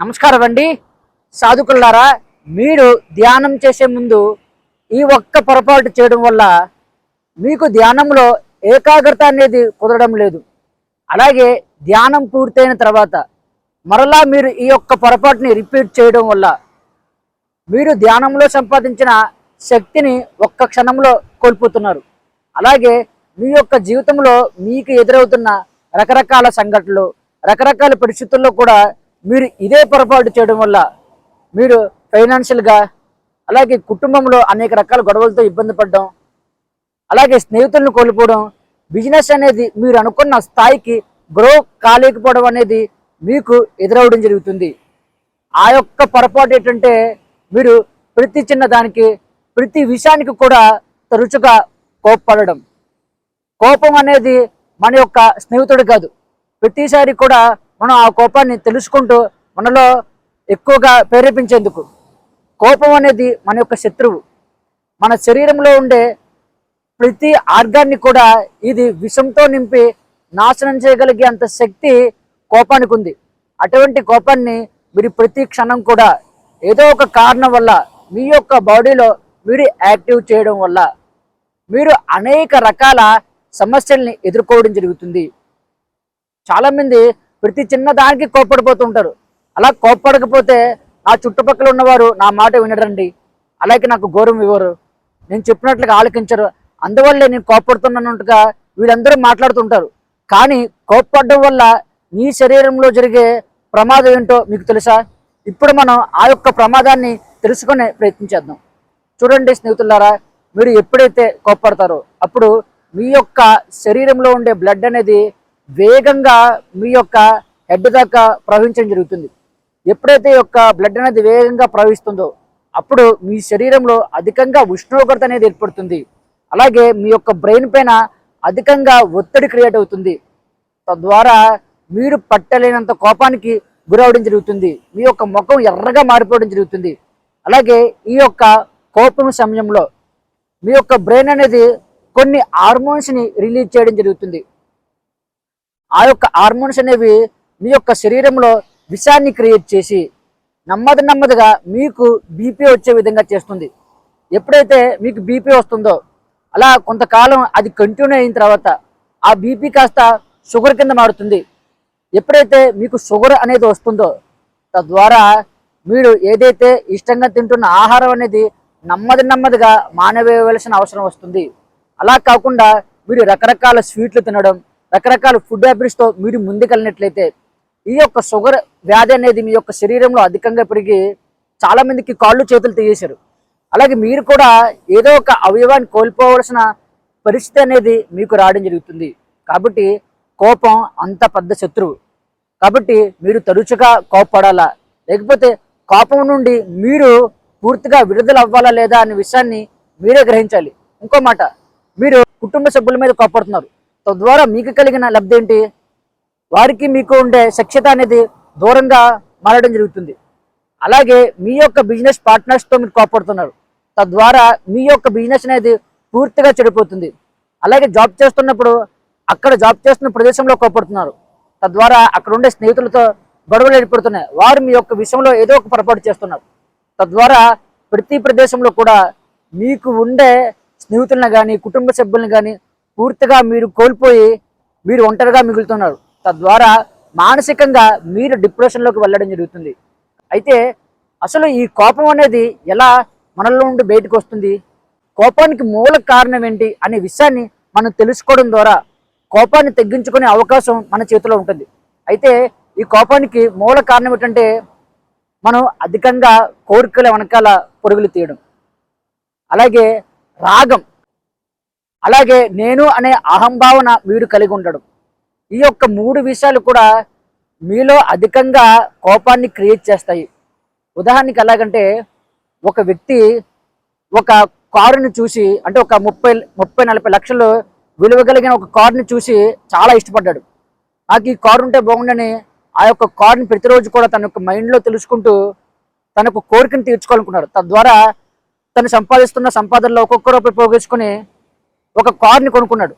నమస్కారం అండి. సాధుకులారా మీరు ధ్యానం చేసే ముందు ఈ ఒక్క పొరపాటు చేయడం వల్ల మీకు ధ్యానంలో ఏకాగ్రత అనేది కుదరడం లేదు. అలాగే ధ్యానం పూర్తయిన తర్వాత మరలా మీరు ఈ యొక్క పొరపాటుని రిపీట్ చేయడం వల్ల మీరు ధ్యానంలో సంపాదించిన శక్తిని ఒక్క క్షణంలో కోల్పోతున్నారు. అలాగే మీ యొక్క జీవితంలో మీకు ఎదురవుతున్న రకరకాల సంఘటనలు రకరకాల పరిస్థితుల్లో కూడా మీరు ఇదే పొరపాటు చేయడం వల్ల మీరు ఫైనాన్షియల్గా అలాగే కుటుంబంలో అనేక రకాల గొడవలతో ఇబ్బంది పడడం అలాగే స్నేహితులను కోల్పోవడం బిజినెస్ అనేది మీరు అనుకున్న స్థాయికి గ్రో కాలేకపోవడం అనేది మీకు ఎదురవడం జరుగుతుంది. ఆ యొక్క పొరపాటు ఏంటంటే మీరు ప్రతి చిన్న దానికి ప్రతి విషయానికి కూడా తరచుగా కోప్పడడం. కోపం అనేది మన యొక్క స్నేహితుడు కాదు. ప్రతిసారి కూడా మనం ఆ కోపాన్ని తెలుసుకుంటూ మనలో ఎక్కువగా ప్రేరేపించేందుకు. కోపం అనేది మన యొక్క శత్రువు. మన శరీరంలో ఉండే ప్రతి ఆర్గాన్ని కూడా ఇది విషంతో నింపి నాశనం చేయగలిగే అంత శక్తి కోపానికి ఉంది. అటువంటి కోపాన్ని మీరు ప్రతి క్షణం కూడా ఏదో ఒక కారణం వల్ల మీ యొక్క బాడీలో మీరు యాక్టివ్ చేయడం వల్ల మీరు అనేక రకాల సమస్యల్ని ఎదుర్కోవడం జరుగుతుంది. చాలామంది ప్రతి చిన్న దానికి కోప్పడిపోతుంటారు అలా కోప్పడకపోతే నా చుట్టుపక్కల ఉన్నవారు నా మాట వినరండి. అలాగే నాకు గౌరవం ఇవ్వరు. నేను చెప్పినట్లుగా ఆలకించరు. అందువల్లే నేను కోప్పడుతున్నానంటుగా వీళ్ళందరూ మాట్లాడుతుంటారు. కానీ కోప్పడడం వల్ల మీ శరీరంలో జరిగే ప్రమాదం ఏంటో మీకు తెలుసా? ఇప్పుడు మనం ఆ యొక్క ప్రమాదాన్ని తెలుసుకునే ప్రయత్నించేద్దాం చూడండి స్నేహితులారా మీరు ఎప్పుడైతే కోప్పడతారో అప్పుడు మీ యొక్క శరీరంలో ఉండే బ్లడ్ అనేది వేగంగా మీ యొక్క హెడ్ దాకా ప్రవహించడం జరుగుతుంది. ఎప్పుడైతే యొక్క బ్లడ్ అనేది వేగంగా ప్రవహిస్తుందో అప్పుడు మీ శరీరంలో అధికంగా ఉష్ణోగ్రత అనేది ఏర్పడుతుంది. అలాగే మీ యొక్క బ్రెయిన్ పైన అధికంగా ఒత్తిడి క్రియేట్ అవుతుంది. తద్వారా మీరు పట్టలేనంత కోపానికి గురవడం జరుగుతుంది. మీ యొక్క ముఖం ఎర్రగా మారిపోవడం జరుగుతుంది. అలాగే ఈ యొక్క కోపం సమయంలో మీ యొక్క బ్రెయిన్ అనేది కొన్ని హార్మోన్స్ని రిలీజ్ చేయడం జరుగుతుంది. ఆ యొక్క హార్మోన్స్ అనేవి మీ యొక్క శరీరంలో విషాన్ని క్రియేట్ చేసి నెమ్మది నెమ్మదిగా మీకు బీపీ వచ్చే విధంగా చేస్తుంది. ఎప్పుడైతే మీకు బీపీ వస్తుందో అలా కొంతకాలం అది కంటిన్యూ అయిన తర్వాత ఆ బీపీ కాస్త షుగర్ కింద మారుతుంది. ఎప్పుడైతే మీకు షుగర్ అనేది వస్తుందో తద్వారా మీరు ఏదైతే ఇష్టంగా తింటున్న ఆహారం అనేది నెమ్మది నెమ్మదిగా మానవేయవలసిన అవసరం వస్తుంది. అలా కాకుండా మీరు రకరకాల స్వీట్లు తినడం రకరకాల ఫుడ్ హ్యాబిట్స్తో మీరు ముందుకెళ్ళినట్లయితే ఈ యొక్క షుగర్ వ్యాధి అనేది మీ యొక్క శరీరంలో అధికంగా పెరిగి చాలామందికి కాళ్ళు చేతులు తీయేశారు అలాగే మీరు కూడా ఏదో ఒక అవయవాన్ని కోల్పోవలసిన పరిస్థితి అనేది మీకు రావడం జరుగుతుంది. కాబట్టి కోపం అంత పెద్ద శత్రువు. కాబట్టి మీరు తరచుగా కోపపడాలా? లేకపోతే కోపం నుండి మీరు పూర్తిగా విడుదల అవ్వాలా లేదా అనే విషయాన్ని మీరే గ్రహించాలి. ఇంకో మాట మీరు కుటుంబ సభ్యుల మీద కోపడుతున్నారు. తద్వారా మీకు కలిగిన లబ్ధి ఏంటి? వారికి మీకు ఉండే శిక్షత అనేది దూరంగా మారడం జరుగుతుంది. అలాగే మీ యొక్క బిజినెస్ పార్ట్నర్స్తో మీరు కోపడుతున్నారు. తద్వారా మీ యొక్క బిజినెస్ అనేది పూర్తిగా చెడిపోతుంది. అలాగే జాబ్ చేస్తున్నప్పుడు అక్కడ జాబ్ చేస్తున్న ప్రదేశంలో కోపడుతున్నారు. తద్వారా అక్కడ ఉండే స్నేహితులతో గొడవలు ఏర్పడుతున్నాయి. వారు మీ యొక్క విషయంలో ఏదో ఒక పొరపాటు చేస్తున్నారు. తద్వారా ప్రతి ప్రదేశంలో కూడా మీకు ఉండే స్నేహితులను కానీ కుటుంబ సభ్యులను కానీ పూర్తిగా మీరు కోల్పోయి మీరు ఒంటరిగా మిగులుతున్నారు. తద్వారా మానసికంగా మీరు డిప్రెషన్లోకి వెళ్ళడం జరుగుతుంది. అయితే అసలు ఈ కోపం అనేది ఎలా మనలో నుండి బయటకు వస్తుంది? కోపానికి మూల కారణం ఏంటి అనే విషయాన్ని మనం తెలుసుకోవడం ద్వారా కోపాన్ని తగ్గించుకునే అవకాశం మన చేతిలో ఉంటుంది. అయితే ఈ కోపానికి మూల కారణం ఏంటంటే మనం అధికంగా కోరికల వెనకాల పొరుగులు తీయడం. అలాగే రాగం. అలాగే నేను అనే అహంభావన మీరు కలిగి ఉండడం. ఈ యొక్క మూడు విషయాలు కూడా మీలో అధికంగా కోపాన్ని క్రియేట్ చేస్తాయి. ఉదాహరణకి ఎలాగంటే ఒక వ్యక్తి ఒక కారుని చూసి అంటే ఒక ముప్పై ముప్పై నలభై లక్షలు విలువ కలిగిన ఒక కారుని చూసి చాలా ఇష్టపడ్డాడు. నాకు ఈ కారు ఉంటే బాగుండని ఆ యొక్క కారుని ప్రతిరోజు కూడా తన యొక్క మైండ్లో తెలుసుకుంటూ తన యొక్క కోరికను తీర్చుకోవాలనుకున్నాడు. తద్వారా తను సంపాదిస్తున్న సంపాదనలో ఒక్కొక్క రూపాయి పోగేసుకుని ఒక కారుని కొనుక్కున్నాడు.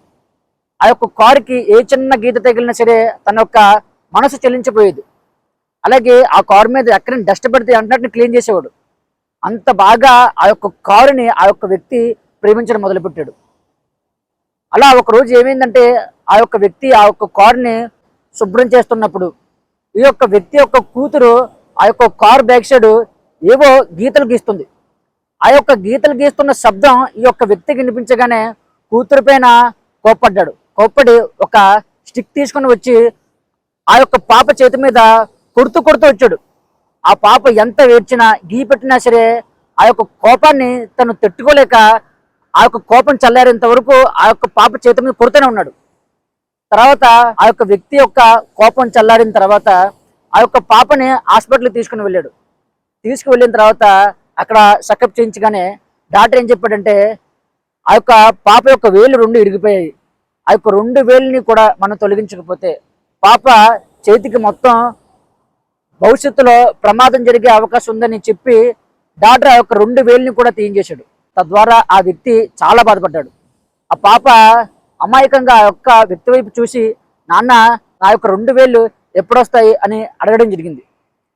ఆ యొక్క కారుకి ఏ చిన్న గీత తగిలినా సరే తన యొక్క మనసు చెల్లించిపోయేది అలాగే ఆ కారు మీద ఎక్కడైనా డస్ట్ పడితే అంతటిని క్లీన్ చేసేవాడు. అంత బాగా ఆ యొక్క కారుని ఆ యొక్క వ్యక్తి ప్రేమించడం మొదలుపెట్టాడు. అలా ఒక రోజు ఏమైందంటే ఆ యొక్క వ్యక్తి ఆ యొక్క కారుని శుభ్రం చేస్తున్నప్పుడు ఈ యొక్క వ్యక్తి యొక్క కూతురు ఆ యొక్క కారు బ్యాక్ సైడ్ ఏవో గీతలు గీస్తుంది. ఆ యొక్క గీతలు గీస్తున్న శబ్దం ఈ యొక్క వ్యక్తికి వినిపించగానే కూతురు పైన కోప్పడ్డాడు. కోప్పడి ఒక స్టిక్ తీసుకొని వచ్చి ఆ యొక్క పాప చేతి మీద కొడుతూ కొడుతూ వచ్చాడు. ఆ పాప ఎంత ఏడ్చినా గీ పెట్టినా సరే ఆ యొక్క కోపాన్ని తను తట్టుకోలేక ఆ యొక్క కోపం చల్లారేంత వరకు ఆ యొక్క పాప చేతి మీద కొడుతూనే ఉన్నాడు. తర్వాత ఆ యొక్క వ్యక్తి యొక్క కోపం చల్లారిన తర్వాత ఆ యొక్క పాపని హాస్పిటల్కి తీసుకుని వెళ్ళాడు. తీసుకువెళ్ళిన తర్వాత అక్కడ చెకప్ చేయించగానే డాక్టర్ ఏం చెప్పాడంటే ఆ యొక్క పాప యొక్క వేలు రెండు ఇరిగిపోయాయి. ఆ యొక్క రెండు వేలుని కూడా మనం తొలగించకపోతే పాప చేతికి మొత్తం భవిష్యత్తులో ప్రమాదం జరిగే అవకాశం ఉందని చెప్పి డాక్టర్ ఆ యొక్క రెండు వేలుని కూడా తీయించేశాడు తద్వారా ఆ వ్యక్తి చాలా బాధపడ్డాడు. ఆ పాప అమాయకంగా ఆ యొక్క వ్యక్తి వైపు చూసి నాన్న నా యొక్క రెండు వేలు ఎప్పుడొస్తాయి? అని అడగడం జరిగింది.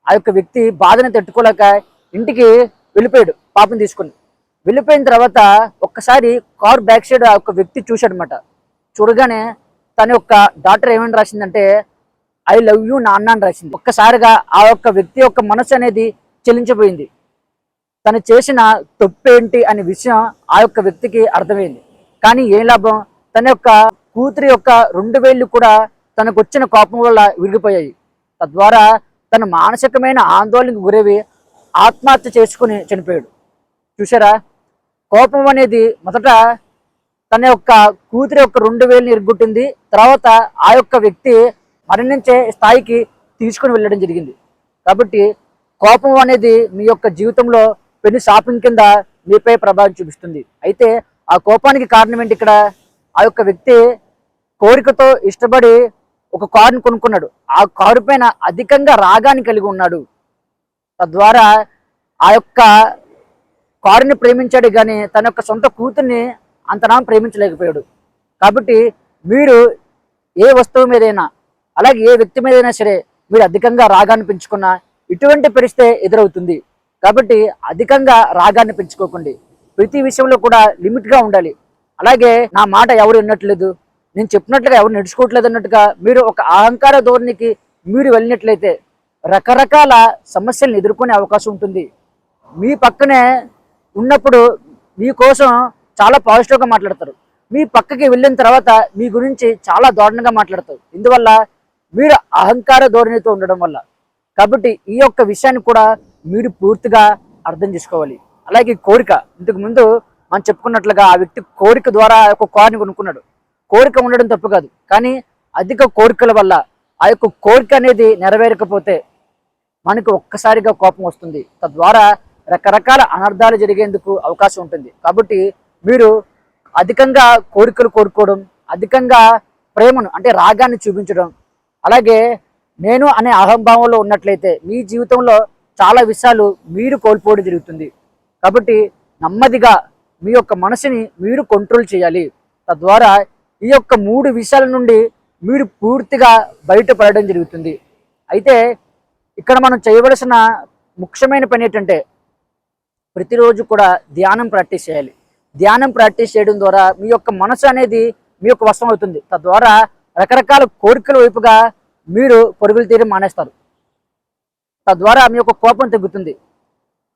ఆ యొక్క వ్యక్తి బాధని తట్టుకోలేక ఇంటికి వెళ్ళిపోయాడు పాపని తీసుకొని. వెళ్ళిపోయిన తర్వాత ఒక్కసారి కార్ బ్యాక్ సైడ్ ఆ యొక్క వ్యక్తి చూశాడనమాట చూడగానే తన యొక్క డాక్టర్ ఏమని రాసిందంటే ఐ లవ్ యూ నాన్న అని రాసింది. ఒక్కసారిగా ఆ యొక్క వ్యక్తి యొక్క మనసు అనేది చెల్లించిపోయింది తను చేసిన తప్పేంటి అనే విషయం ఆ యొక్క వ్యక్తికి అర్థమైంది. కానీ ఏం లాభం? తన యొక్క కూతురి యొక్క రెండు వేళ్ళు కూడా తనకు వచ్చిన కోపం వల్ల విరిగిపోయాయి. తద్వారా తన మానసికమైన ఆందోళనకు గురేవి ఆత్మహత్య చేసుకుని చనిపోయాడు. చూసారా కోపం అనేది మొదట తన యొక్క కూతురి యొక్క రెండు వేలు ఇరుగుట్టింది తర్వాత ఆ యొక్క వ్యక్తి మరణించే స్థాయికి తీసుకుని వెళ్ళడం జరిగింది. కాబట్టి కోపం అనేది మీ యొక్క జీవితంలో పెను షాపింగ్ కింద మీపై ప్రభావం చూపిస్తుంది. అయితే ఆ కోపానికి కారణం ఏంటి ఇక్కడ? ఆ యొక్క వ్యక్తి కోరికతో ఇష్టపడి ఒక కారుని కొనుక్కున్నాడు. ఆ కారు పైన అధికంగా రాగాన్ని కలిగి ఉన్నాడు. తద్వారా ఆ యొక్క కారుని ప్రేమించాడు కానీ తన యొక్క సొంత కూతుర్ని అంతనా ప్రేమించలేకపోయాడు. కాబట్టి మీరు ఏ వస్తువు మీదైనా అలాగే ఏ వ్యక్తి మీదైనా సరే మీరు అధికంగా రాగాన్ని పెంచుకున్నా ఇటువంటి పరిస్థితి ఎదురవుతుంది. కాబట్టి అధికంగా రాగాన్ని పెంచుకోకండి. ప్రతి విషయంలో కూడా లిమిట్గా ఉండాలి. అలాగే నా మాట ఎవరు విన్నట్లేదు నేను చెప్పినట్లుగా ఎవరు నడుచుకోవట్లేదు అన్నట్టుగా మీరు ఒక అహంకార ధోరణికి మీరు వెళ్ళినట్లయితే రకరకాల సమస్యలను ఎదుర్కొనే అవకాశం ఉంటుంది. మీ పక్కనే ఉన్నప్పుడు మీకోసం చాలా పాజిటివ్గా మాట్లాడతారు. మీ పక్కకి వెళ్ళిన తర్వాత మీ గురించి చాలా దారుణంగా మాట్లాడతారు. ఇందువల్ల మీరు అహంకార ధోరణితో ఉండడం వల్ల. కాబట్టి ఈ యొక్క విషయాన్ని కూడా మీరు పూర్తిగా అర్థం చేసుకోవాలి. అలాగే కోరిక ఇంతకు ముందు మనం చెప్పుకున్నట్లుగా ఆ వ్యక్తి కోరిక ద్వారా ఆ యొక్క కొనుక్కున్నాడు. కోరిక ఉండడం తప్పు కాదు. కానీ అధిక కోరికల వల్ల ఆ యొక్క కోరిక అనేది నెరవేరకపోతే మనకు ఒక్కసారిగా కోపం వస్తుంది. తద్వారా రకరకాల అనర్థాలు జరిగేందుకు అవకాశం ఉంటుంది. కాబట్టి మీరు అధికంగా కోరికలు కోరుకోవడం అధికంగా ప్రేమను అంటే రాగాన్ని చూపించడం అలాగే నేను అనే అహంభావంలో ఉన్నట్లయితే మీ జీవితంలో చాలా విషయాలు మీరు కోల్పోవడం జరుగుతుంది. కాబట్టి నెమ్మదిగా మీ యొక్క మనసుని మీరు కంట్రోల్ చేయాలి. తద్వారా ఈ యొక్క మూడు విషయాల నుండి మీరు పూర్తిగా బయటపడడం జరుగుతుంది. అయితే ఇక్కడ మనం చేయవలసిన ముఖ్యమైన పని ఏంటంటే ప్రతిరోజు కూడా ధ్యానం ప్రాక్టీస్ చేయాలి. ధ్యానం ప్రాక్టీస్ చేయడం ద్వారా మీ యొక్క మనసు అనేది మీ యొక్క వశం అవుతుంది. తద్వారా రకరకాల కోరికల వైపుగా మీరు పరుగులు తీరి మానేస్తారు. తద్వారా మీ యొక్క కోపం తగ్గుతుంది.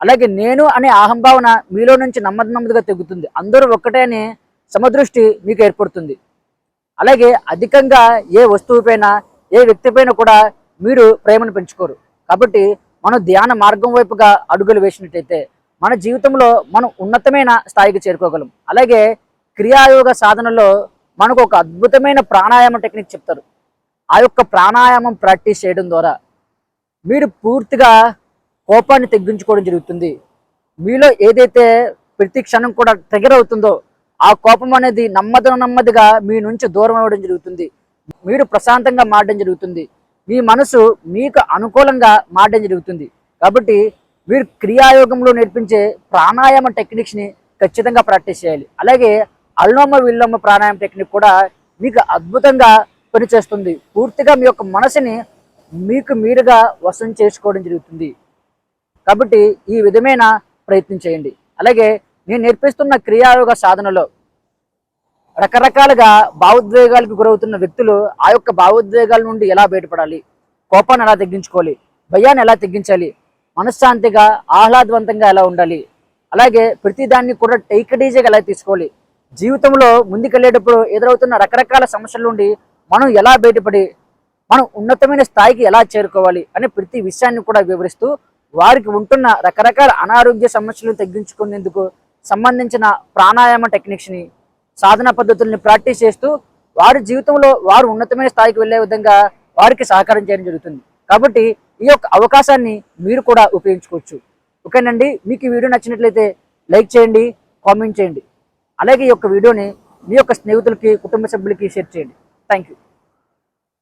అలాగే నేను అనే అహంభావన మీలో నుంచి నెమ్మది నెమ్మదిగా తగ్గుతుంది. అందరూ ఒక్కటే అనే సమదృష్టి మీకు ఏర్పడుతుంది. అలాగే అధికంగా ఏ వస్తువుపైన ఏ వ్యక్తిపైన కూడా మీరు ప్రేమను పెంచుకోరు. కాబట్టి మనం ధ్యాన మార్గం వైపుగా అడుగులు వేసినట్టయితే మన జీవితంలో మనం ఉన్నతమైన స్థాయికి చేరుకోగలం. అలాగే క్రియాయోగ సాధనలో మనకు ఒక అద్భుతమైన ప్రాణాయామ టెక్నిక్ చెప్తారు. ఆ యొక్క ప్రాణాయామం ప్రాక్టీస్ చేయడం ద్వారా మీరు పూర్తిగా కోపాన్ని తగ్గించుకోవడం జరుగుతుంది. మీలో ఏదైతే ప్రతి క్షణం కూడా ట్రిగర్ అవుతుందో ఆ కోపం అనేది నెమ్మది నెమ్మదిగా మీ నుంచి దూరం అవ్వడం జరుగుతుంది. మీరు ప్రశాంతంగా మారడం జరుగుతుంది. మీ మనసు మీకు అనుకూలంగా మారడం జరుగుతుంది. కాబట్టి వీరు క్రియాయోగంలో నేర్పించే ప్రాణాయామ టెక్నిక్స్ని ఖచ్చితంగా ప్రాక్టీస్ చేయాలి. అలాగే అల్లోమ విల్లోమ ప్రాణాయామ టెక్నిక్ కూడా మీకు అద్భుతంగా పనిచేస్తుంది. పూర్తిగా మీ యొక్క మనసుని మీకు మీరుగా వశం చేసుకోవడం జరుగుతుంది. కాబట్టి ఈ విధమైన ప్రయత్నం చేయండి. అలాగే నేను నేర్పిస్తున్న క్రియాయోగ సాధనలో రకరకాలుగా భావోద్వేగాలకు గురవుతున్న వ్యక్తులు ఆ యొక్క భావోద్వేగాల నుండి ఎలా బయటపడాలి? కోపాన్ని ఎలా తగ్గించుకోవాలి? భయాన్ని ఎలా తగ్గించాలి? మనశ్శాంతిగా ఆహ్లాదవంతంగా ఎలా ఉండాలి? అలాగే ప్రతిదాన్ని కూడా టైకడీజీగా ఎలా తీసుకోవాలి? జీవితంలో ముందుకెళ్ళేటప్పుడు ఎదురవుతున్న రకరకాల సమస్యల నుండి మనం ఎలా బయటపడి మనం ఉన్నతమైన స్థాయికి ఎలా చేరుకోవాలి అనే ప్రతి విషయాన్ని కూడా వివరిస్తూ వారికి ఉంటున్న రకరకాల అనారోగ్య సమస్యలను తగ్గించుకునేందుకు సంబంధించిన ప్రాణాయామ టెక్నిక్స్ని సాధన పద్ధతుల్ని ప్రాక్టీస్ చేస్తూ వారి జీవితంలో వారు ఉన్నతమైన స్థాయికి వెళ్ళే విధంగా వారికి సహకారం చేయడం జరుగుతుంది. కాబట్టి ఈ యొక్క అవకాశాన్ని మీరు కూడా ఉపయోగించుకోవచ్చు. ఓకేనండి? మీకు ఈ వీడియో నచ్చినట్లయితే లైక్ చేయండి కామెంట్ చేయండి. అలాగే ఈ యొక్క వీడియోని మీ యొక్క స్నేహితులకి కుటుంబ సభ్యులకి షేర్ చేయండి. Thank you